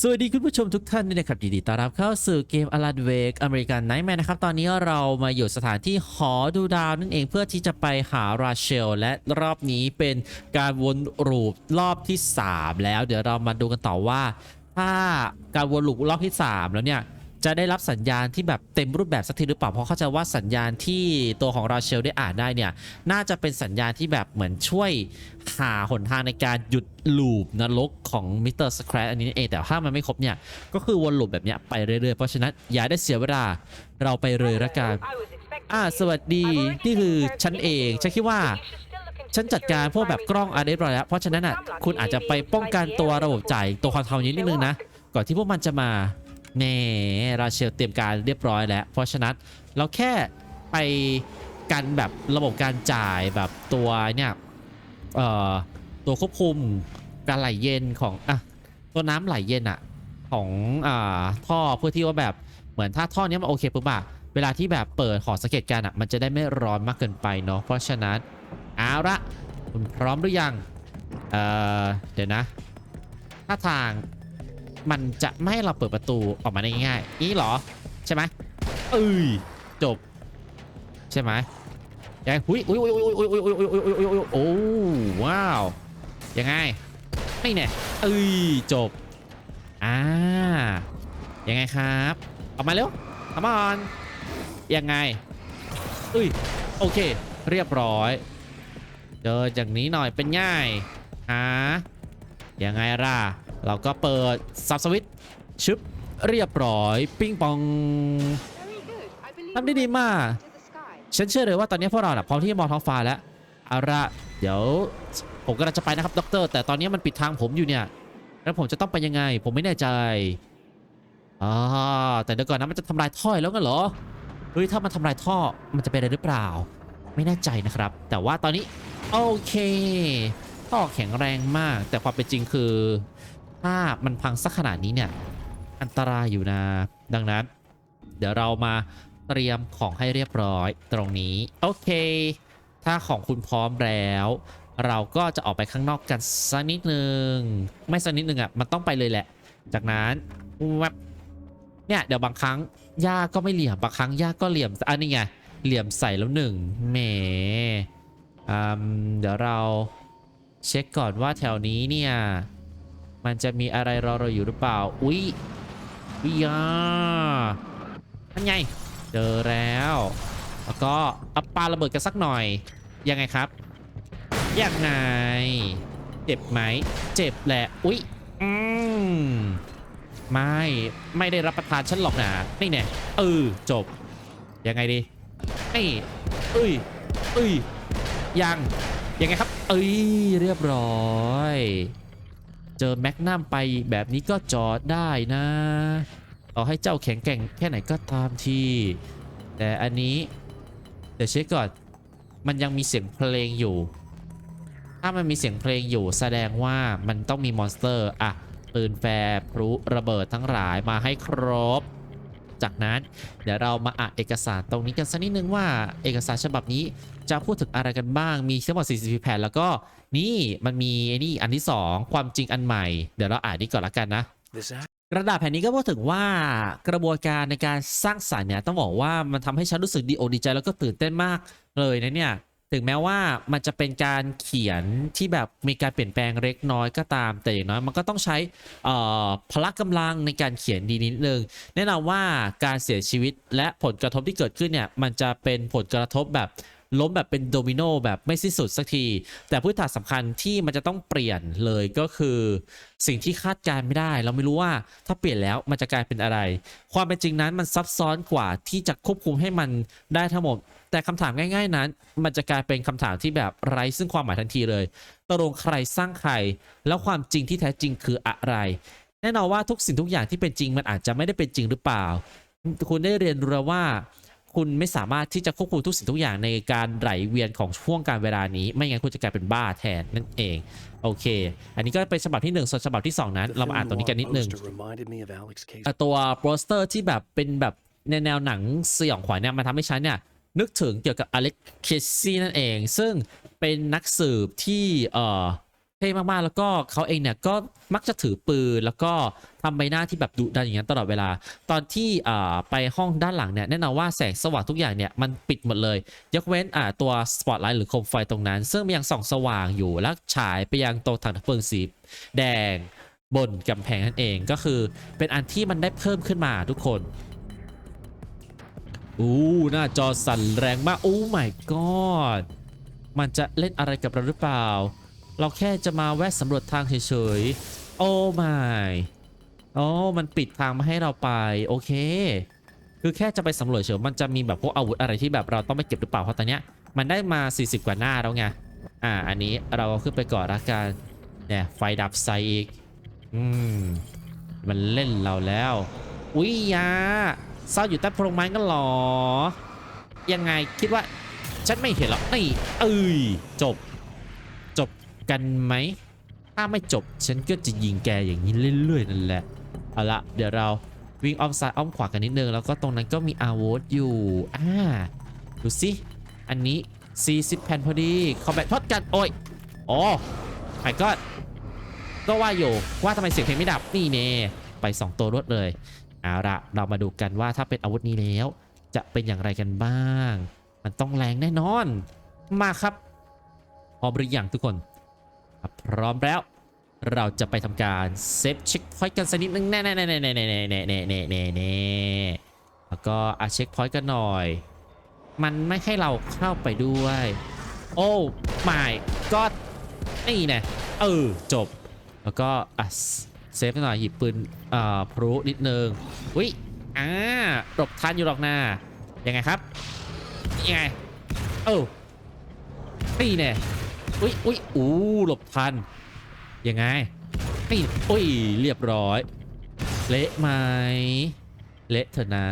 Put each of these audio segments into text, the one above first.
สวัสดีคุณผู้ชมทุกท่านด้วยนะครับยินดีต้อนรับเข้าสู่เกมอลาดเวกอเมริกันไนท์แมนนะครับ ตอนนี้เรามาอยู่สถานที่หอดูดาวนั่นเองเพื่อที่จะไปหาราเชล และรอบนี้เป็นการวนลูปรอบที่ 3 แล้ว เดี๋ยวเรามาดูกันต่อว่า ถ้าการวนลูปรอบที่ 3 แล้วเนี่ย จะได้รับสัญญาณที่แบบเต็มรูปแบบสักทีหรือเปล่าเพราะเข้าใจว่าสัญญาณที่ตัวของราเชลได้อ่านได้เนี่ยน่าจะเป็นสัญญาณที่แบบเหมือนช่วยหาหนทางในการหยุดลูปนรกของมิสเตอร์สแครอันนี้เองแต่ถ้ามันไม่ครบเนี่ยก็คือวนลูปแบบเนี้ยไปเรื่อยๆ เพราะฉะนั้นอย่าได้เสียเวลาเราไปเลยละกันอ่าสวัสดีนี่คือฉันเองฉันคิดว่าฉันจัดการพวกแบบกล้องอะไรเรียบร้อยแล้ว เพราะฉะนั้นอะคุณอาจจะไปป้องกันตัวระบบจ่ายตัวคอนโทรลนี้นิดนึงนะ ก่อนที่พวกมันจะมา แหน่ราเชลเตรียมการเรียบร้อยแล้ว เพราะฉะนั้นเราแค่ไปกันแบบระบบการจ่ายแบบตัวเนี่ยเอ่อตัวควบคุมการไหลเย็นของอะตัวน้ำไหลเย็นอะของอ่าท่อเพื่อที่ว่าแบบเหมือนถ้าท่อเนี้ยมันโอเคปุ๊บอะเวลาที่แบบเปิดหอสังเกตการณ์อะมันจะได้ไม่ร้อนมากเกินไปเนาะเพราะฉะนั้นเอาละคุณพร้อมหรือยังเอ่อเดี๋ยวนะ ถ้าทาง มันจะไม่ให้เราเปิดประตูออกมาได้ง่ายนี่เหรอ ใช่ไหมเอ้ยจบ ใช่ไหมยังไงอุ้ยอุ้ยอุ้ยอุ้ยอุ้ยอุ้ยอุ้ยอุ้ยอุ้ยอุ้ยอุ้ยโอ้ว้าวยังไงไม่เนี่ยเอ้ยจบอ่ายังไงครับออกมาเร็วทำอนยังไงเอ้ยโอเค เรียบร้อยเจออย่างนี้หน่อยเป็นง่ายฮะยังไงล่ะ เราก็เปิดซับสวิตชึบเรียบร้อย ปิ้งปองทำได้ดีมาก ฉันเชื่อเลยว่าตอนนี้พวกเราน่ะพร้อมที่จะมองท้องฟ้าแล้วเอาละเดี๋ยวผมกำลังจะไปนะครับด็อกเตอร์แต่ตอนนี้มันปิดทางผมอยู่เนี่ย แล้วผมจะต้องไปยังไง ผมไม่แน่ใจอ่าแต่เดี๋ยวก่อนนะมันจะทำลายท่อแล้วกันเหรอเฮ้ยถ้ามันทำลายท่อมันจะเป็นอะไรหรือเปล่า ไม่แน่ใจนะครับ แต่ว่าตอนนี้โอเคท่อแข็งแรงมาก แต่ความเป็นจริงคือ ถ้ามันพังสักขนาดนี้เนี่ย อันตรายอยู่นะ ดังนั้น เดี๋ยวเรามาเตรียมของให้เรียบร้อยตรงนี้ โอเค ถ้าของคุณพร้อมแล้ว เราก็จะออกไปข้างนอกกันสักนิดนึง ไม่สักนิดนึงอะมันต้องไปเลยแหละ จากนั้นแวบเนี่ยเดี๋ยวบางครั้งหญ้าก็ไม่เหลี่ยมบางครั้งหญ้าก็เหลี่ยมอันนี้ไงเหลี่ยมใส่แล้วหนึ่งแหมอืมเดี๋ยวเราเช็คก่อนว่าแถวนี้เนี่ย มันจะมีอะไรรอเราอยู่หรือเปล่า อุ๊ยวิยานั่นไง เจอแล้ว แล้วก็เอาปาระเบิดกันสักหน่อย ยังไงครับ ยังไง เจ็บไหม เจ็บแหละ อุ๊ย อืม ไม่ ไม่ได้รับประทานฉันหรอกนะนี่เนี่ยเออ จบ ยังไงดีนี่เอ้ยเอ้ย ยัง ยังไงครับ เอ้ย เรียบร้อย เจอแมกนัมไปแบบนี้ก็จอดได้นะต่อให้เจ้าแข็งแกร่งแค่ไหนก็ตามที แต่อันนี้ เดี๋ยวเช็คก่อน มันยังมีเสียงเพลงอยู่ ถ้ามันมีเสียงเพลงอยู่แสดงว่ามันต้องมีมอนสเตอร์ อะปืนแฟร์พลุระเบิดทั้งหลายมาให้ครบ จากนั้น เดี๋ยวเรามาอ่านเอกสารตรงนี้กันสักนิดนึงว่าเอกสารฉบับนี้จะพูดถึงอะไรกันบ้าง มีทั้งหมด44แผ่นแล้วก็นี่มันมีนี่อันที่ 2 ความจริงอันใหม่ เดี๋ยวเราอ่านนี้ก่อนละกันนะกระดาษแผ่นนี้ก็พูดถึงว่ากระบวนการในการสร้างสรรค์เนี่ยต้องบอกว่ามันทำให้ฉันรู้สึกดีอกดีใจแล้วก็ตื่นเต้นมากเลยนะเนี่ย ถึงแม้ว่ามันจะเป็นการเขียนที่แบบมีการเปลี่ยนแปลงเล็กน้อยก็ตาม แต่อย่างน้อยมันก็ต้องใช้พละกำลังในการเขียนดีนิดนึงแน่นอนว่าการเสียชีวิตและผลกระทบที่เกิดขึ้นเนี่ยมันจะเป็นผลกระทบแบบ ล้มแบบเป็นโดมิโนแบบไม่สิ้นสุดสักที แต่พื้นฐานสำคัญที่มันจะต้องเปลี่ยนเลยก็คือสิ่งที่คาดการไม่ได้ เราไม่รู้ว่าถ้าเปลี่ยนแล้วมันจะกลายเป็นอะไร ความเป็นจริงนั้นมันซับซ้อนกว่าที่จะควบคุมให้มันได้ทั้งหมด แต่คำถามง่าย ๆนั้น มันจะกลายเป็นคำถามที่แบบไร้ซึ่งความหมายทันทีเลยตกลงใครสร้างใคร แล้วความจริงที่แท้จริงคืออะไร แน่นอนว่าทุกสิ่งทุกอย่างที่เป็นจริงมันอาจจะไม่ได้เป็นจริงหรือเปล่า คุณได้เรียนรู้แล้วว่า คุณไม่สามารถที่จะควบคุมทุกสิ่งทุกอย่างในการไหลเวียนของช่วงการเวลานี้ ไม่งั้นคุณจะกลายเป็นบ้าแทนนั่นเอง โอเค อันนี้ก็เป็นฉบับที่ 1 ส่วนฉบับที่ 2 นั้น เรามาอ่านตรงนี้กันนิดนึงตัวโปสเตอร์ที่แบบเป็นแบบในแนวหนังสยองขวัญเนี่ยมันทำให้ฉันเนี่ยนึกถึงเกี่ยวกับอเล็กเคซี่นั่นเอง ซึ่งเป็นนักสืบที่เอ่อ ท่มากๆ แล้วก็เขาเองเนี่ยก็มักจะถือปืนแล้วก็ทำใบหน้าที่แบบดุดันอย่างนั้นตลอดเวลา ตอนที่ไปห้องด้านหลังเนี่ยแน่นอนว่าแสงสว่างทุกอย่างเนี่ยมันปิดหมดเลย ยกเว้นตัวสปอตไลท์หรือโคมไฟตรงนั้น ซึ่งมันยังส่องสว่างอยู่แล้วฉายไปยังตรงถังเพลิงสีแดงบนกำแพงนั่นเองก็คือเป็นอันที่มันได้เพิ่มขึ้นมาทุกคนอู้หน้าจอสั่นแรงมากโอ้ my god มันจะเล่นอะไรกับเราหรือเปล่า เราแค่จะมาแวะสำรวจทางเฉยๆ โอ้ my โอ้มันปิดทางมาให้เราไป โอเค คือแค่จะไปสำรวจเฉยมันจะมีแบบพวกอาวุธอะไรที่แบบเราต้องไปเก็บหรือเปล่าเพราะตอนเนี้ยมันได้มา 40 กว่าหน้าแล้วไง อ่า อันนี้เราขึ้นไปก่อนละกัน เนี่ย ไฟดับไซอีก อืม มันเล่นเราแล้ว อุ้ยยาซ่อนอยู่ใต้โพรงไม้กันหรอ ยังไงคิดว่า ฉันไม่เห็นหรอกนี่ เอ้ย จบ กันไหม ถ้าไม่จบฉันก็จะยิงแกอย่างนี้เรื่อยๆนั่นแหละ เอาละเดี๋ยวเราวิ่งอ้อมซ้ายอ้อมขวากันนิดนึง แล้วก็ตรงนั้นก็มีอาวุธอยู่ อ่า ดูสิ อันนี้ 40 แผ่นพอดีคอมแบททดกัน โอ้ยอ๋อไอ้ก็ก็ว่าอยู่ว่าทำไมเสียงเพลงไม่ดับ นี่เน่ไป 2 ตัวรวดเลย เอาละเรามาดูกันว่าถ้าเป็นอาวุธนี้แล้ว จะเป็นอย่างไรกันบ้าง มันต้องแรงแน่นอน มาครับพร้อมหรือยังทุกคน พร้อมแล้ว เราจะไปทำการเซฟเช็คพอยต์กันสักนิดนึงแน่แน่แน่แน่แน่แน่แน่แน่แน่แน่แน่แน่แล้วก็อาเช็คพอยต์กันหน่อย มันไม่ให้เราเข้าไปด้วย โอ้ไม่ก็นี่แน่เออจบ แล้วก็อะเซฟหน่อยหยิบปืนอ่าพลุนิดนึงอุ้ยอ่าหลบทันอยู่หรอกนายังไงครับยังไงเออนี่แน่ อุ้ยอุ้ยอู้หลบทัน ยังไงนี่อุ้ยเรียบร้อย เละไหมเละเถอะนะ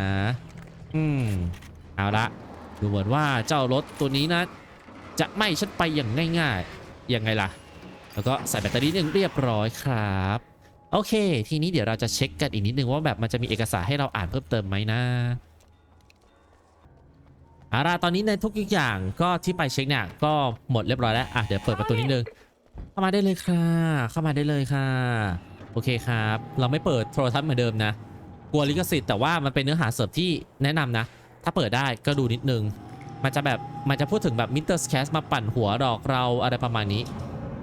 อืม เอาละดูเหมือนว่าเจ้ารถตัวนี้นะ จะไม่ฉันไปอย่างง่ายๆ ยังไงล่ะ แล้วก็ใส่แบตเตอรี่หนึ่งเรียบร้อยครับ โอเค ทีนี้เดี๋ยวเราจะเช็คกันอีกนิดนึงว่าแบบมันจะมีเอกสารให้เราอ่านเพิ่มเติมไหมนะ อาล่ะตอนนี้ในทุกอย่างก็ที่ไปเช็คเนี่ยก็หมดเรียบร้อยแล้วอะเดี๋ยวเปิดประตูนิดนึงเข้ามาได้เลยค่ะ เข้ามาได้เลยค่ะ โอเคครับ เราไม่เปิดโทรทัศน์เหมือนเดิมนะ กลัวลิขสิทธิ์แต่ว่ามันเป็นเนื้อหาเสริมที่แนะนำนะ ถ้าเปิดได้ก็ดูนิดนึง มันจะแบบ มันจะพูดถึงแบบมิสเตอร์สแคสมาปั่นหัวดอกเราอะไรประมาณนี้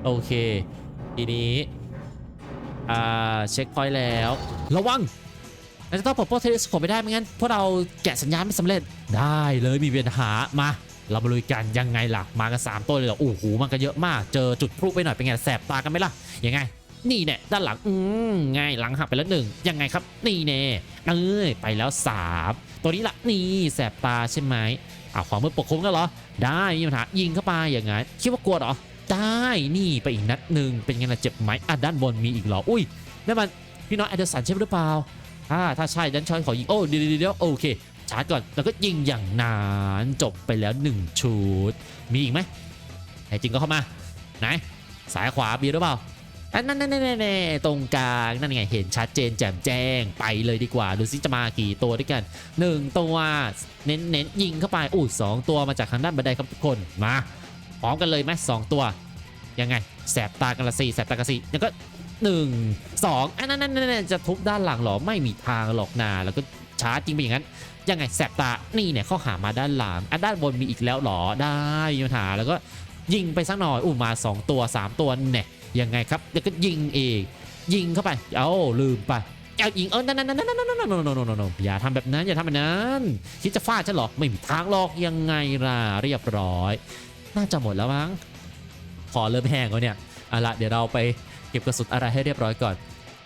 โอเค ทีนี้ อ่า เช็คพอยต์แล้ว ระวัง เราจะต้องปลดพวกเทเลสโคปไม่ได้ไม่งั้นพวกเราแกะสัญญาณไม่สำเร็จได้เลยมีปัญหามาเรามาลุยกันยังไงล่ะ มากัน3ตัวเลยเหรอโอ้โหมันก็เยอะมาก เจอจุดพลุไปหน่อยเป็นไงแสบตากันไหมล่ะยังไง นี่เนี่ยด้านหลังอืมไงหลังหักไปแล้วหนึ่งยังไงครับ นี่เน่เอ้ยไปแล้วสามตัวนี้ละนี่แสบตาใช่ไหมอ้าความมือปกคลุมกันเหรอ ได้มีปัญหายิงเข้าไปอย่างไงคิดว่ากลัวเหรอได้นี่ไปอีกนัดหนึ่งเป็นไงล่ะเจ็บไหมอะด้านบนมีอีกเหรออุ้ยนั่นมันพี่น้อยแอดเดอร์สันใช่หรือเปล่า ถ้าถ้าใช่ดันชอยขอยิงโอ้เดี๋ยวเดี๋ยวโอเคชาร์จก่อนแล้วก็ยิงอย่างนานจบไปแล้ว 1 ชุด มีอีกไหมไหนจริงก็เข้ามาไหนสายขวามีหรือเปล่าอันนั่นนั่นนั่นตรงกลางนั่นไงเห็นชัดเจนแจ่มแจ้งไปเลยดีกว่าดูซิจะมากี่ตัวด้วยกัน 1 ตัวเน้นเน้นยิงเข้าไปอู้สองตัวมาจากทางด้านบันไดครับทุกคนมาพร้อมกันเลยไหมสองตัวยังไงแสบตากันละสี่แสบตากันสี่แล้วก็ หนึ่งสองอันนั้นนั่นจะทุบด้านหลังหรอไม่มีทางหรอกนาแล้วก็ช้าจริงไปอย่างนั้น ยังไงแสบตานี่เนี่ยเขาหามาด้านหลังอันด้านบนมีอีกแล้วหรอได้มีปัญหาแล้วก็ยิงไปสักหน่อยอู้มา 2 ตัว 3 ตัวเนี่ยยังไงครับแล้วก็ยิงเองยิงเข้าไปเอ้าลืมไปเอายิงเออนั่นนั่นนั่นนั่นนั่นนั่นนั่นอย่าทำแบบนั้นอย่าทำแบบนั้นคิดจะฟาดฉันหรอไม่มีทางหรอกยังไงล่ะเรียบร้อย น่าจะหมดแล้วมั้งขอเริ่มแห้งแล้วเนี่ยเอาละเดี๋ยวเราไป เก็บกระสุนอะไรให้เรียบร้อยก่อน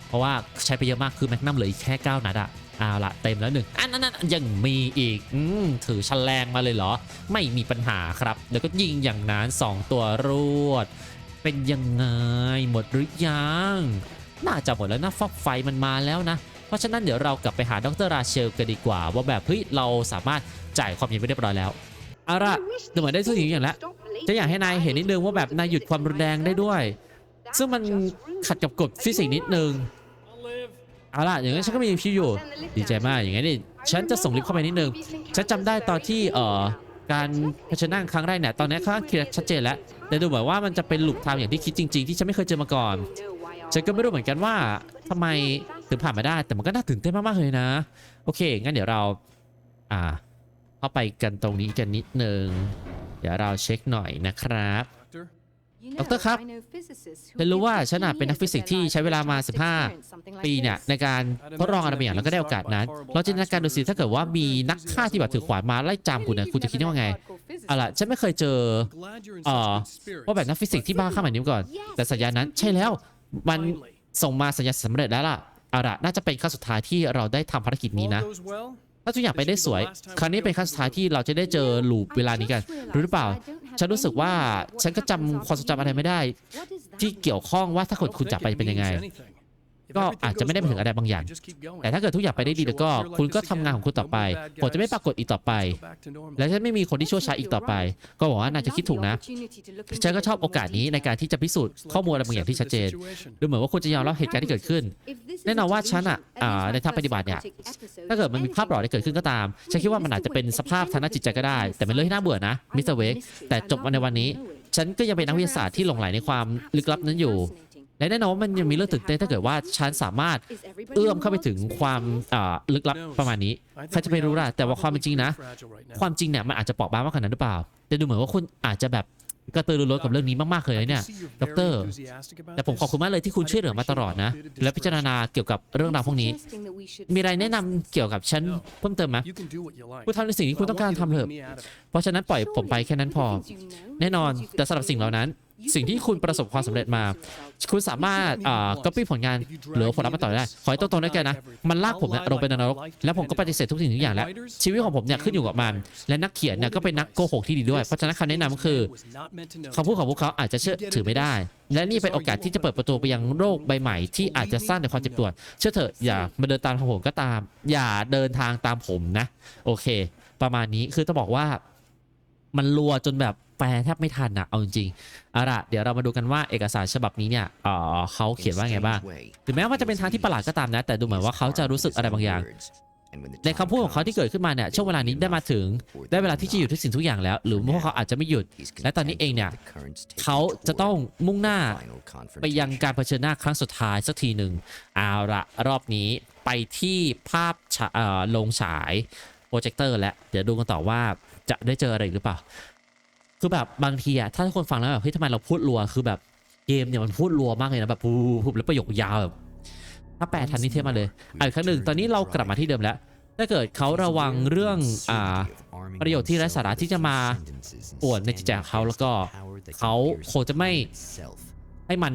เพราะว่าใช้ไปเยอะมากคือแม็กนัมเหลืออีกแค่9นัดอะเอาละเต็มแล้วหนึ่งอันนั้นนั้นยังมีอีกอืมถือชันแรงมาเลยเหรอ ไม่มีปัญหาครับเดี๋ยวก็ยิงอย่างนั้น 2 ตัวรวด เป็นยังไงหมดหรือยัง น่าจะหมดแล้วนะฟอกไฟมันมาแล้วนะ เพราะฉะนั้นเดี๋ยวเรากลับไปหาดรราเชลกันดีกว่า ว่าแบบเฮ้ยเราสามารถจ่ายความเย็นไปเรียบร้อยแล้วเอาละดูเหมือนได้ทุกสิ่งอย่างแล้วจะอยากให้นายเห็นนิดนึงว่าแบบนายหยุดความรุนแรงได้ด้วย ซึ่งมันขัดกับกฎฟิสิกส์นิดนึงเอาล่ะอย่างนั้นฉันก็มีพิวอยู่ดีใจมากอย่างนั้นนี่ฉันจะส่งลิฟต์เข้าไปนิดนึงฉันจำได้ตอนที่เอ่อการเผชิญหน้าครั้งแรกเนี่ยตอนนี้ค่อนข้างเคลียร์ชัดเจนแล้ว แต่ดูเหมือนว่ามันจะเป็นหลุมทางอย่างที่คิดจริง ๆ ที่ฉันไม่เคยเจอมาก่อนฉันก็ไม่รู้เหมือนกันว่าทำไมถึงผ่านมาได้ แต่มันก็น่าตื่นเต้นมากๆเลยนะ โอเค งั้นเดี๋ยวเรา อ่า เข้าไปกันตรงนี้กันนิดนึง เดี๋ยวเราเช็คหน่อยนะครับ ดรครับ ฉันรู้ว่าฉันน่ะเป็นนักฟิสิกส์ที่ใช้เวลามา 15 ปีเนี่ยในการทดลองอะไรบางอย่างแล้วก็ได้โอกาสนั้น เราจินตนาการดูสิถ้าเกิดว่ามีนักฆ่าที่แบบถือขวานมาไล่จามคุณเนี่ยคุณจะคิดว่าไงเอาล่ะฉันไม่เคยเจอเอ่อว่าแบบนักฟิสิกส์ที่บ้าข้ามแบบนี้มาก่อน แต่สัญญาณนั้นใช่แล้วมันส่งมาสัญญาณสำเร็จแล้วล่ะเอาล่ะน่าจะเป็นครั้งสุดท้ายที่เราได้ทำภารกิจนี้นะถ้าทุกอย่างไปได้สวย ครั้งนี้เป็นครั้งสุดท้ายที่เราจะได้เจอลูปเวลานี้กัน รู้หรือเปล่า ฉันรู้สึกว่าฉันก็จำความทรงจำอะไรไม่ได้ ที่เกี่ยวข้องว่าถ้าคนคุณจากไปเป็นยังไง ก็อาจจะไม่ได้ไปถึงอะไรบางอย่าง แต่ถ้าเกิดทุกอย่างไปได้ดีแล้วก็ คุณก็ทำงานของคุณต่อไปผมจะไม่ปรากฏอีกต่อไป และฉันไม่มีคนที่ชั่วช้าอีกต่อไป ก็หวังว่านายจะคิดถูกนะฉันก็ชอบโอกาสนี้ในการที่จะพิสูจน์ข้อมูลอะไรบางอย่างที่ชัดเจนดูเหมือนว่าคุณจะยอมรับเหตุการณ์ที่เกิดขึ้น แน่นอนว่าฉันอะอ่าในทางปฏิบัติเนี่ยถ้าเกิดมันมีภาพหลอนที่เกิดขึ้นก็ตาม ฉันคิดว่ามันอาจจะเป็นสภาพทางด้านจิตใจก็ได้ แต่เป็นเรื่องที่น่าเบื่อนะมิสเตอร์เวกแต่จบมาในวันนี้ฉันก็ยังเป็นนักวิทยาศาสตร์ที่หลงไหลในความลึกลับนั้นอยู่ และแน่นอนว่ามันยังมีเรื่องตื่นเต้นถ้าเกิดว่าฉันสามารถเอื้อมเข้าไปถึงความอ่าลึกลับประมาณนี้ใครจะไปรู้ล่ะแต่ว่าความเป็นจริงนะ ความจริงเนี่ยมันอาจจะเปราะบางมากขนาดนั้นหรือเปล่า แต่ดูเหมือนว่าคุณอาจจะแบบกระตือรือร้นกับเรื่องนี้มากๆเลยนะเนี่ยดร แต่ผมขอบคุณมากเลยที่คุณช่วยเหลือมาตลอดนะ และพิจารณาเกี่ยวกับเรื่องราวพวกนี้ มีอะไรแนะนำเกี่ยวกับฉันเพิ่มเติมไหมคุณทำในสิ่งที่คุณต้องการทำเถอะเพราะฉะนั้นปล่อยผมไปแค่นั้นพอ แน่นอนแต่สำหรับสิ่งเหล่านั้น สิ่งที่คุณประสบความสำเร็จมา คุณสามารถอ่าก๊อปปี้ผลงานหรือผลลัพธ์มาต่อได้ ขอให้ตรงๆด้วยกันะ มันลากผมเนี่ยลงไปในนรก แล้วผมก็ปฏิเสธทุกสิ่งทุกอย่างแล้ว ชีวิตของผมเนี่ยขึ้นอยู่กับมัน และนักเขียนเนี่ยก็เป็นนักโกหกที่ดีด้วย เพราะฉะนั้นคำแนะนำคือคำพูดของพวกเขาอาจจะเชื่อถือไม่ได้ และนี่เป็นโอกาสที่จะเปิดประตูไปยังโลกใบใหม่ ที่อาจจะสร้างแต่ความเจ็บปวด เชื่อเถอะอย่ามาเดินตามผมก็ตาม อย่าเดินทางตามผมนะ โอเค ประมาณนี้คือต้องบอกว่า มันรัวจนแบบ ลแทบไม่ทันอะเอาจริงๆเอาละเดี๋ยวเรามาดูกันว่าเอกสารฉบับนี้เนี่ยเออเขาเขียนว่าไงบ้างถึงแม้ว่าจะเป็นทางที่ประหลาดก็ตามนะ แต่ดูเหมือนว่าเขาจะรู้สึกอะไรบางอย่างในคำพูดของเขาที่เกิดขึ้นมาเนี่ยช่วงเวลานี้ได้มาถึงได้เวลาที่จะหยุดทุกสิ่งทุกอย่างแล้ว หรือพวกเขาอาจจะไม่หยุด และตอนนี้เองเนี่ยเขาจะต้องมุ่งหน้าไปยังการเผชิญหน้าครั้งสุดท้ายสักทีหนึ่งเอาละรอบนี้ไปที่ภาพฉาเอ่อโรงฉายโปรเจคเตอร์และเดี๋ยวดูกันต่อว่าจะได้เจออะไรหรือเปล่า คือแบบบางทีอะถ้าทุกคนฟังแล้วแบบเฮ้ยทำไมเราพูดรัวคือแบบเกมเนี่ยมันพูดรัวมากเลยนะแบบพูดแล้วประโยคยาวแบบถ้าแปลทันนี่เทียบมาเลยอะอีกครั้งหนึ่งตอนนี้เรากลับมาที่เดิมแล้ว ถ้าเกิดเขาระวังเรื่องอ่าประโยชน์ที่ไร้สาระที่จะมาป่วนในจิตใจของเขาแล้วก็เขาคงจะไม่ให้มัน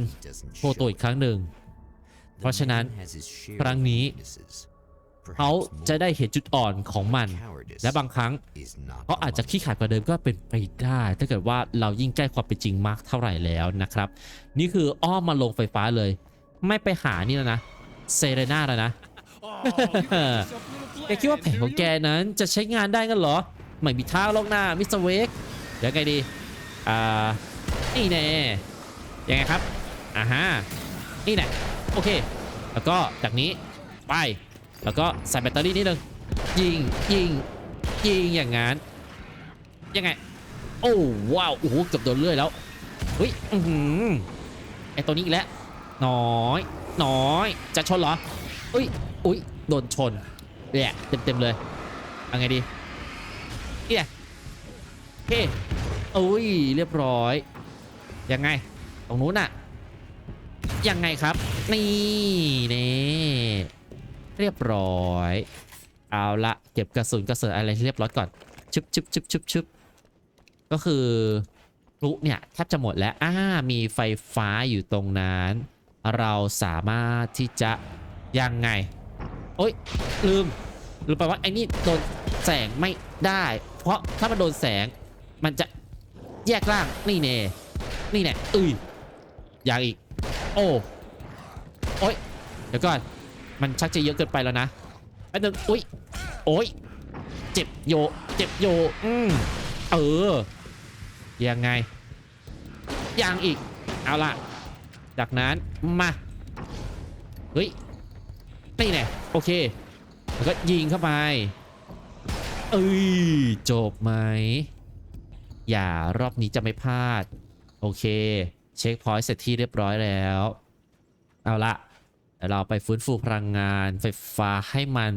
โชว์ตัวอีกครั้งหนึ่งเพราะฉะนั้นครั้งนี้ เขาจะได้เห็นจุดอ่อนของมัน และบางครั้งเขาอาจจะขี้ขลาดกว่าเดิมก็เป็นไปได้ ถ้าเกิดว่าเรายิ่งใกล้ความเป็นจริงมากเท่าไหร่แล้วนะครับ นี่คืออ้อมมาลงไฟฟ้าเลย ไม่ไปหานี่แล้วนะเซเรนาแล้วนะแกคิดว่าแผนของแกนั้นจะใช้งานได้กันเหรอ ไม่มีทางหรอกนะมิสเตอร์เวกเดี๋ยวไงดี อ่า นี่แน่ยังไงครับ อ่าฮะ นี่แน่โอเค แล้วก็จากนี้ ไป แล้วก็ใส่แบตเตอรี่นิดนึงยิงยิงยิงอย่างงั้นยังไง โอ้ว้าวโอ้โหเกือบโดนเลื่อยแล้วเฮ้ยอือหือไอตัวนี้อีกแล้วน้อยน้อยจะชนเหรออุ้ยอุ้ยโดนชนเนี่ยเต็มเต็มๆเลยเอาไงดีเนี่ยโอเคโอ้ยเรียบร้อยยังไงตรงนู้นน่ะยังไงครับ นี่นี่ เรียบร้อย เอาละเก็บกระสุนกระเสริอะไรเรียบร้อยก่อนชึบชึบชึบชึบชึบก็คือพลุเนี่ยแทบจะหมดแล้วอ่ามีไฟฟ้าอยู่ตรงนั้น เราสามารถที่จะยังไง โอ๊ยลืมลืมไปว่าไอ้นี่โดนแสงไม่ได้ เพราะถ้ามันโดนแสงมันจะแยกร่างนี่เน่นี่แน่อุ้ยอย่างอีก โอ้โอ๊ยเดี๋ยวก่อน มันชักจะเยอะเกินไปแล้วนะแป๊บนึงอุ้ยโอ๊ยเจ็บโยเจ็บโยอืมเออยังไงยังอีกเอาล่ะ จากนั้นมาเฮ้ยนี่แน่โอเคแล้วก็ยิงเข้าไปเอ้ยจบไหมอย่ารอบนี้จะไม่พลาด โอเค เช็คพอยต์เสร็จที่เรียบร้อยแล้ว เอาละ เดี๋ยวเราไปฟื้นฟูพลังงานไฟฟ้าให้มัน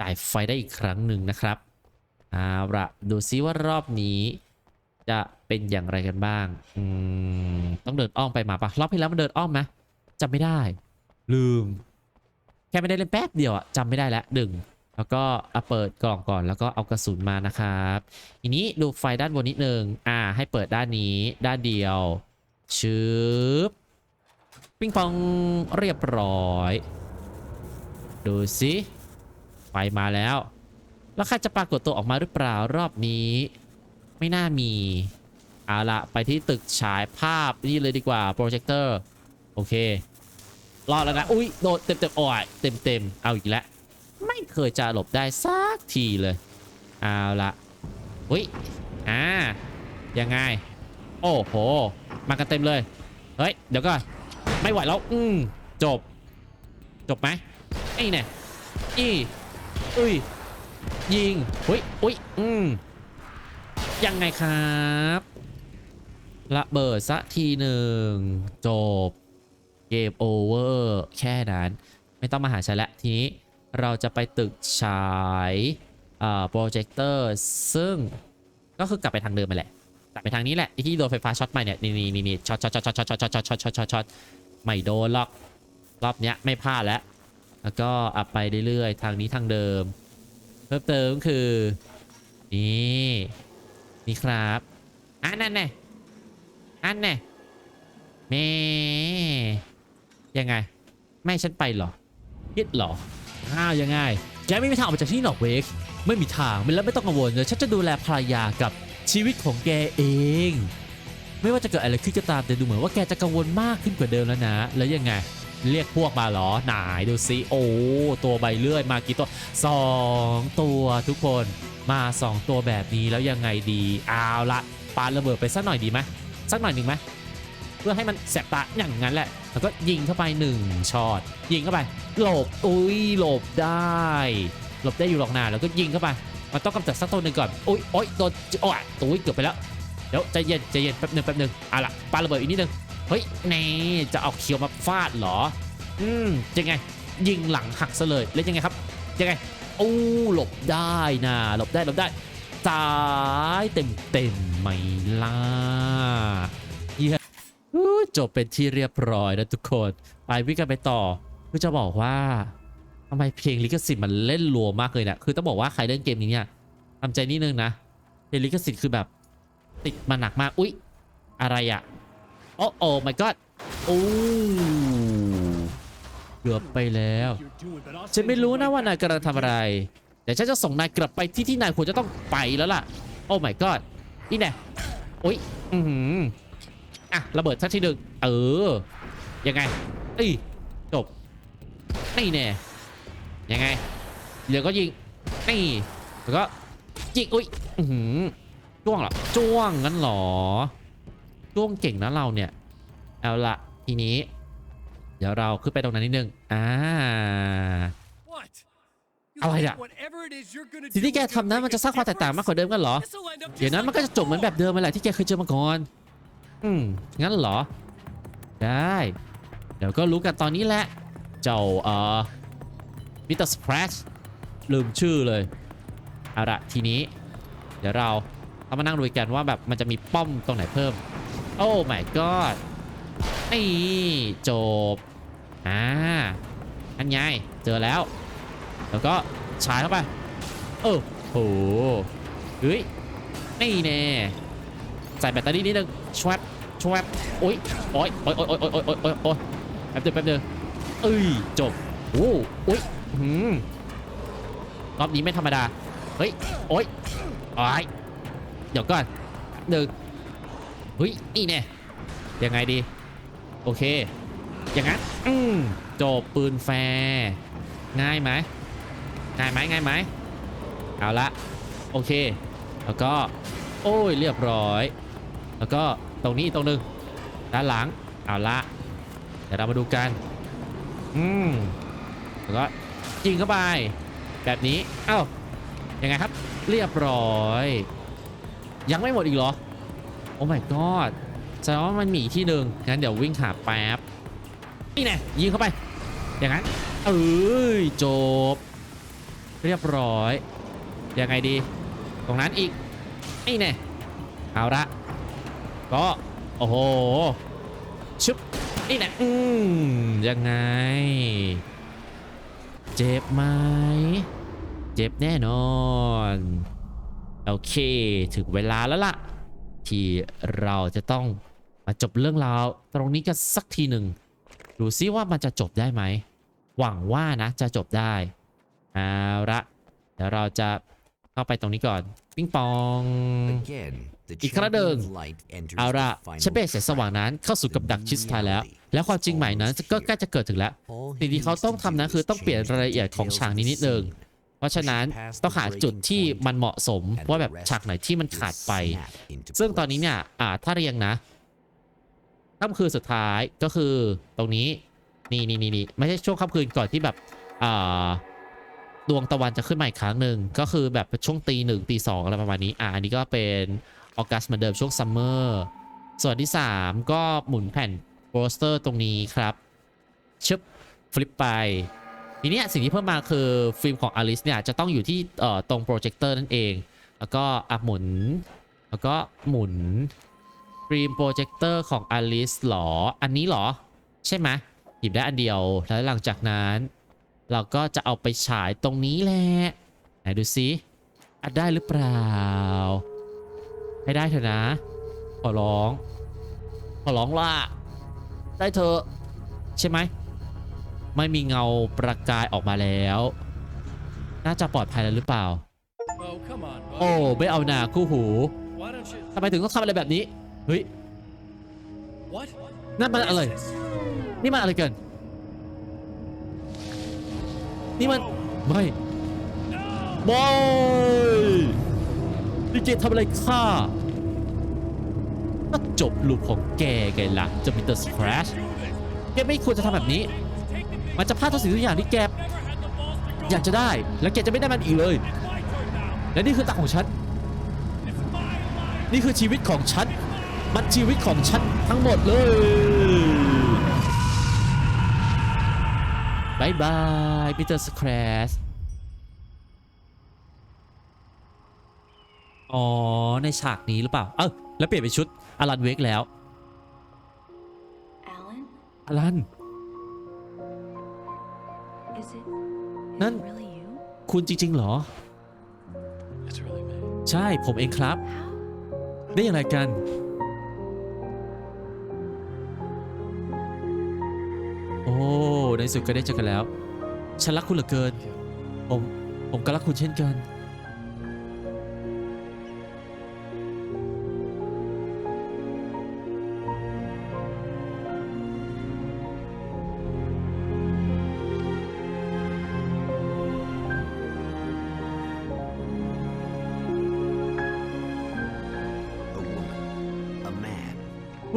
จ่ายไฟได้อีกครั้งหนึ่งนะครับเอาละดูซิว่ารอบนี้จะเป็นอย่างไรกันบ้างอืมต้องเดินอ้อมไปมาปะรอบที่แล้วมันเดินอ้อมไหมจำไม่ได้ ลืม แค่ไม่ได้เล่นแป๊บเดียวอะจำไม่ได้แล้วดึงแล้วก็เอาเปิดกล่องก่อนแล้วก็เอากระสุนมานะครับทีนี้ดูไฟด้านบนนิดนึงอ่า ให้เปิดด้านนี้ด้านเดียวชึบ ปิ้งปองเรียบร้อย ดูสิไฟมาแล้ว แล้วใครจะปรากฏตัวออกมาหรือเปล่ารอบนี้ ไม่น่ามี เอาละไปที่ตึกฉายภาพนี่เลยดีกว่าโปรเจคเตอร์โอเค รอดแล้วนะ อุ้ยโดนเต็มเต็มโอ้ยเต็มเต็มๆเอาอีกแล้ว ไม่เคยจะหลบได้สักทีเลย เอาละอุ้ยอ่ายังไง โอ้โห มากันเต็มเลย เฮ้ย เดี๋ยวก่อน ไม่ไหวแล้ว อืมจบ จบไหมไอ้เนี่ยอีอุ้ย ยิงอุ้ยอุ้ย อืมยังไงครับระเบิดสักทีหนึ่ง จบ เกมโอเวอร์แค่นั้น ไม่ต้องมาหาฉันละทีนี้ เราจะไปตึกฉายโปรเจคเตอร์ซึ่งก็คือกลับไปทางเดิมไปแหละกลับไปทางนี้แหละที่โดนไฟฟ้าช็อตมาเนี่ยนี่นี่นี่ช็อตช็อตช็อตช็อตช็อตช็อตช็อตช็อตช็อตช็อต ไม่โดนหรอก รอบเนี้ยไม่พลาดแล้ว แล้วก็อัพไปเรื่อยๆ ทางนี้ทางเดิม เพิ่มเติมคือ นี่นี่ครับอันนั่นแน่อันแน่แม่ยังไง ไม่ฉันไปหรอคิดหรออ้าวยังไงแกไม่มีทางออกจากที่นี่หรอกเวกไม่มีทางไม่แล้วไม่ต้องกังวลเลยฉันจะดูแลภรรยากับชีวิตของแกเอง ไม่ว่าจะเกิดอะไรขึ้นก็ตามแต่ดูเหมือนว่าแกจะกังวลมากขึ้นกว่าเดิมแล้วนะ แล้วยังไง เรียกพวกมาเหรอหนดูซิโอ้ตัวใบเลื่อยมากี่ตัวสองตัวทุกคนมาสองตัวแบบนี้แล้วยังไงดีเอาละปาระเบิดไปสักหน่อยดีไหมสักหน่อยหนึ่งไหมเพื่อให้มันแสบตาอย่างนั้นแหละแล้วก็ยิงเข้าไปหนึ่งช็อตยิงเข้าไปหลบอุ้ยหลบได้หลบได้อยู่หรอกนาแล้วก็ยิงเข้าไปมันต้องกำจัดสักตัวหนึ่งก่อนโอ้ยโอ้ยโดนโอ้ยตัวเกือบไปแล้ว เดี๋ยวใจเย็นใจเย็นแป๊บหนึ่งแป๊บหนึ่งเอาล่ะปาระเบิดอีกนิดนึงเฮ้ยนี่จะเอาเขียวมาฟาดเหรอ อืมยังไง ยิงหลังหักซะเลยแล้วยังไงครับยังไงโอ้หลบได้นะหลบได้หลบได้ซ้ายเต็มเต็มไม่ล่ะเยี่ยจบเป็นที่เรียบร้อยแล้วทุกคนไปวิ่งกันไปต่อคือจะบอกว่าทำไมเพลงลิขสิทธิ์มันเล่นรัวมากเลยเนะคือต้องบอกว่าใครเล่นเกมนี้เนี่ยทำใจนิดนึงนะเพลงลิขสิทธิ์คือแบบ ติดมาหนักมาก อุ๊ย อะไรอะโอ้โอ้ my god โอ้เกือบไปแล้ว ฉันไม่รู้นะว่านายกำลังทำอะไร แต่ฉันจะส่งนายกลับไปที่ที่นายควรจะต้องไปแล้วล่ะ โอ้ my god นี่แน่โอ้ยอือหืออะ ระเบิดสักทีหนึ่งเออ ยังไงเอ้ยจบนี่แน่ยังไงเดี๋ยวก็ยิงนี่แล้วก็ยิงอุ้ยอือหือ จ้วงเหรอจ้วงงั้นเหรอจ้วงเก่งนะเราเนี่ยเอาละทีนี้ เดี๋ยวเราขึ้นไปตรงนั้นนิดนึงอ่าอะไรอะสิ่งที่แกทำนั้นมันจะสร้างความแตกต่างมากกว่าเดิมกันเหรอเดี๋ยวนั้นมันก็จะจบเหมือนแบบเดิมไปแหละที่แกเคยเจอมาก่อนอืมงั้นเหรอ ได้ เดี๋ยวก็รู้กันตอนนี้แหละ เจ้าเอ่อมิสเตอร์สครัชลืมชื่อเลยเอาละทีนี้ เดี๋ยวเรา ต้องมานั่งดูกันว่าแบบมันจะมีป้อมตรงไหนเพิ่ม โอ้ my god นี่จบ อ่า อันไงเจอแล้ว แล้วก็ฉายเข้าไป เออโหเฮ้ย นี่แน่ใส่แบตเตอรี่นิดนึงชวบชวบโอ๊ยโอ๊ยโอ๊ยโอ๊ยโอ๊ยโอ๊ยโอ๊ยโอ๊ยโอ๊ยแป๊บเดียวแป๊บเดียวเอ้ย จบ โอ้โอ๊ยหืมรอบนี้ไม่ธรรมดา เฮ้ย โอ๊ยโอ๊ย เดี๋ยวก่อนหนึ่งเฮ้ยนี่แน่ยังไงดี โอเค อย่างนั้นอืมจบปืนแฟร์ง่ายไหมง่ายไหมง่ายไหมเอาละโอเค แล้วก็ โอ้ยเรียบร้อย แล้วก็ตรงนี้อีกตรงนึงด้านหลังเอาละเดี๋ยวเรามาดูกัน อืมแล้วก็ยิงเข้าไป แบบนี้ เอ้ายังไงครับ เรียบร้อย ยังไม่หมดอีกเหรอ โอ้ my god แสดงว่ามันมีอีกที่หนึ่งงั้นเดี๋ยววิ่งหาแป๊บ นี่แน่ยิงเข้าไป อย่างนั้น เอ้ยจบ เรียบร้อย ยังไงดี ตรงนั้นอีก นี่แน่เอาละ ก็ โอ้โหชุบนี่แน่อืมยังไง เจ็บไหม เจ็บแน่นอน โอเค ถึงเวลาแล้วล่ะ ที่เราจะต้องมาจบเรื่องราวตรงนี้กันสักทีหนึ่งดูซิว่ามันจะจบได้ไหม หวังว่านะจะจบได้เอาละเดี๋ยวเราจะเข้าไปตรงนี้ก่อน ปิ้งปอง Again, the อีกครั้งหนึ่ง champion of light enters เอาละ the final ฉันเป็นแสงสว่างนั้นเข้าสู่กับดักชิดสุดท้ายแล้ว และความจริงใหม่นั้นก็ใกล้จะเกิดถึงแล้ว All สิ่งที่เขาต้องทำนะคือต้องเปลี่ยนรายละเอียดของฉากนี้นิดนึง เพราะฉะนั้นต้องหาจุดที่มันเหมาะสมว่าแบบฉากไหนที่มันขาดไป ซึ่งตอนนี้เนี่ยอ่าถ้าเรียงนะค่ำคืนสุดท้ายก็คือตรงนี้นี่นี่นี่นี่ไม่ใช่ช่วงค่ำคืนก่อนที่แบบอ่าดวงตะวันจะขึ้นมาอีกครั้งหนึ่งก็คือแบบช่วงตีหนึ่งตีสองอะไรประมาณนี้อ่าอันนี้ก็เป็นออกัสเหมือนเดิมช่วงซัมเมอร์ส่วนที่ 3 ก็หมุนแผ่นโปสเตอร์ตรงนี้ครับชึบฟลิปไป ทีนี้สิ่งที่เพิ่มมาคือฟิล์มของอลิสเนี่ยจะต้องอยู่ที่เอ่อตรงโปรเจคเตอร์นั่นเอง แล้วก็อะหมุน แล้วก็หมุนฟิล์มโปรเจคเตอร์ของอลิสหรอ อันนี้หรอ ใช่ไหมหยิบได้อันเดียว แล้วหลังจากนั้น เราก็จะเอาไปฉายตรงนี้แหละ ไหนดูซิอัดได้หรือเปล่า ให้ได้เถอะนะ ขอร้อง ขอร้องล่ะ ได้เถอะ ใช่ไหม ไม่มีเงาประกายออกมาแล้ว น่าจะปลอดภัยแล้วหรือเปล่า Oh, come on, buddy. โอ้ไม่เอาหนาคู่หู Why don't you? ทำไมถึงต้องทำอะไรแบบนี้ เฮ้ย What? นั่นมัน What is อะไร this? นี่มันอะไรกัน นี่มันไม่บอยนี่เกทำอะไรข้าก็จบลูปของแกไงล่ะเจะมิเตอร์สครัชแกไม่ควรจะทำแบบนี้ มันจะพลาดทุกสิ่งทุกอย่างที่แกอยากจะได้ แล้วแกจะไม่ได้มันอีกเลย และนี่คือตาของฉัน นี่คือชีวิตของฉัน มันชีวิตของฉันทั้งหมดเลยบายบายปีเตอร์สแครสอ๋อ ในฉากนี้หรือเปล่า เอ้าแล้วเปลี่ยนเป็นชุดอลันเวกแล้ว Alan? อลัน Nan- it really you? คุณจริง ๆ เหรอ It's really me. ใช่ผมเองครับ How? ได้อย่างไรกัน โอ้ ในสุดก็ได้เจอกันแล้ว ฉันรักคุณเหลือเกิน ผม ผมก็รักคุณเช่นกัน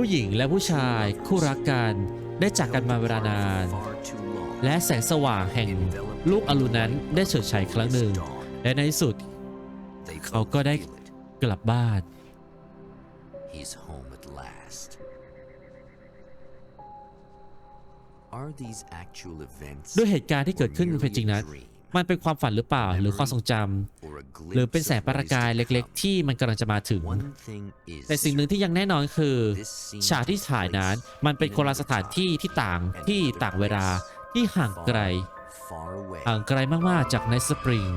ผู้หญิงและผู้ชายคู่รักกันได้จากกันมาเวลานาน far too long. และแสงสว่างแห่งลูกอรุณนั้นได้เฉิดฉายครั้งหนึ่ง และในที่สุด They เขา both ก็ได้ feel it. กลับบ้าน He's home at last. Are these actual events ด้วยเหตุการณ์ที่เกิดขึ้น or เป็นจริง merely นั้น a dream มันเป็นความฝันหรือเปล่า หรือความทรงจำหรือเป็นแสงประกายเล็กๆ ที่มันกำลังจะมาถึง แต่สิ่งหนึ่งที่ยังแน่นอนคือ ฉากที่ถ่ายนั้น มันเป็นคนละสถานที่ที่ต่างที่ต่างเวลาที่ห่างไกลห่างไกลมากๆจากในสปริง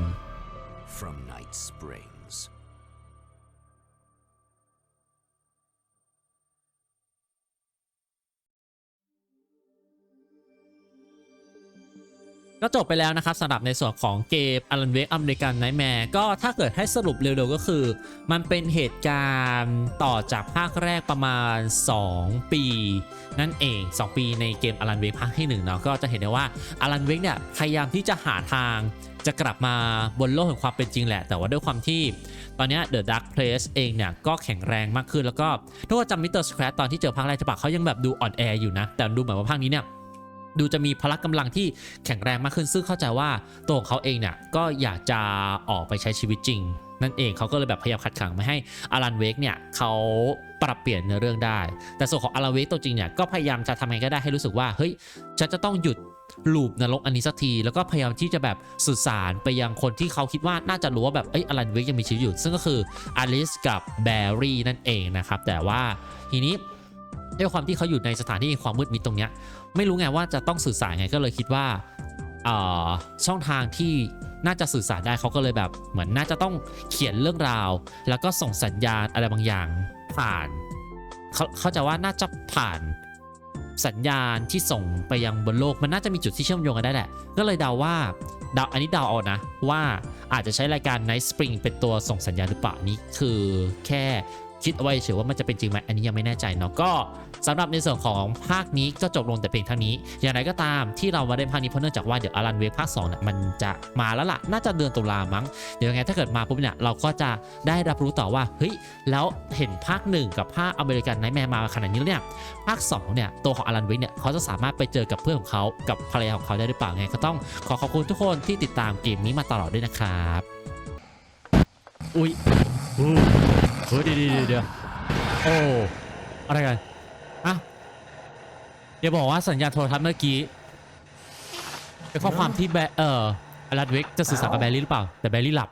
ก็จบไปแล้วนะครับสำหรับในส่วนของเกม Alan Wake American Nightmare ก็ถ้าเกิดให้สรุปเร็วๆก็คือ มันเป็นเหตุการณ์ต่อจากภาคแรกประมาณ 2 ปี นั่นเอง 2 ปีในเกม Alan Wake ภาคที่1เนาะก็จะเห็นได้ว่า Alan Wake เนี่ยพยายามที่จะหาทางจะกลับมาบนโลกแห่งความเป็นจริงแหละ แต่ว่าด้วยความที่ตอนนี้ The Dark Place เองเนี่ย ก็แข็งแรงมากขึ้นแล้วก็ถ้าว่าจำมิสเตอร์สแครตอนที่เจอภาคแรกจะปะเขายังแบบดูอ่อนแออยู่นะ แต่ดูเหมือนว่าภาคนี้เนี่ย ดูจะมีพละกำลังที่แข็งแรงมากขึ้นซึ่งเข้าใจว่าตัวของเขาเองเนี่ยก็อยากจะออกไปใช้ชีวิตจริง นั่นเองเขาก็เลยแบบพยายามขัดขังไม่ให้อารันเวกเนี่ยเขาปรับเปลี่ยนเนื้อเรื่องได้ แต่ส่วนของอาราเวกตัวจริงเนี่ยก็พยายามจะทำไงก็ได้ให้รู้สึกว่าเฮ้ยฉันจะต้องหยุดลูปนรกอันนี้สักที แล้วก็พยายามที่จะแบบสื่อสารไปยังคนที่เขาคิดว่าน่าจะรู้ว่าแบบเอ้ยอารันเวกยังมีชีวิตอยู่ ซึ่งก็คืออลิสกับแบร์รี่นั่นเองนะครับ แต่ว่าทีนี้ด้วยความที่เขาอยู่ในสถานที่ความมืดมิดตรงเนี้ย ไม่รู้ไงว่าจะต้องสื่อสารไงก็เลยคิดว่าช่องทางที่น่าจะสื่อสารได้เขาก็เลยแบบ เหมือนน่าจะต้องเขียนเรื่องราว แล้วก็ส่งสัญญาณอะไรบางอย่างผ่านเขาเขาจะว่าน่าจะผ่านสัญญาณที่ส่งไปยังบนโลกมันน่าจะมีจุดที่เชื่อมโยงกันได้แหละ ก็เลยเดาว่าเดาอันนี้เดาเอานะ ว่าอาจจะใช้รายการ Night Spring เป็นตัวส่งสัญญาณหรือเปล่านี่คือแค่คิดเอาไว้เฉยว่ามันจะเป็นจริงไหมอันนี้ยังไม่แน่ใจเนาะก็ สำหรับในส่วนของภาคนี้ก็จบลงแต่เพียงเท่านี้ อย่างไรก็ตามที่เรามาได้ภาคนี้เพราะเนื่องจากว่าเดี๋ยวอารันเวกภาค2เนี่ยมันจะมาแล้วล่ะน่าจะเดือนตุลามั้งเดี๋ยวยังไงถ้าเกิดมาปุ๊บเนี่ยเราก็จะได้รับรู้ต่อว่าเฮ้ยแล้วเห็นภาค 1 กับภาคอเมริกันไนท์แมร์มาขนาดนี้แล้วเนี่ยภาค2เนี่ยตัวของอารันเวกเนี่ยเขาจะสามารถไปเจอกับเพื่อนของเขากับภรรยาของเขาได้หรือเปล่าไงก็ต้องขอขอบคุณทุกคนที่ติดตามเกมนี้มาตลอดด้วยนะครับอุ้ยอู้เฮ้ยเดี๋ยวเดี๋ยวเดี๋ยวโอ้อะไรกัน อะเดี๋ยวบอกว่าสัญญาณโทรทัศน์เมื่อกี้เป็นข้อความที่แบเอ่ออารัดเวกจะสื่อสารกับแบรี่หรือเปล่า แต่แบรี่หลับ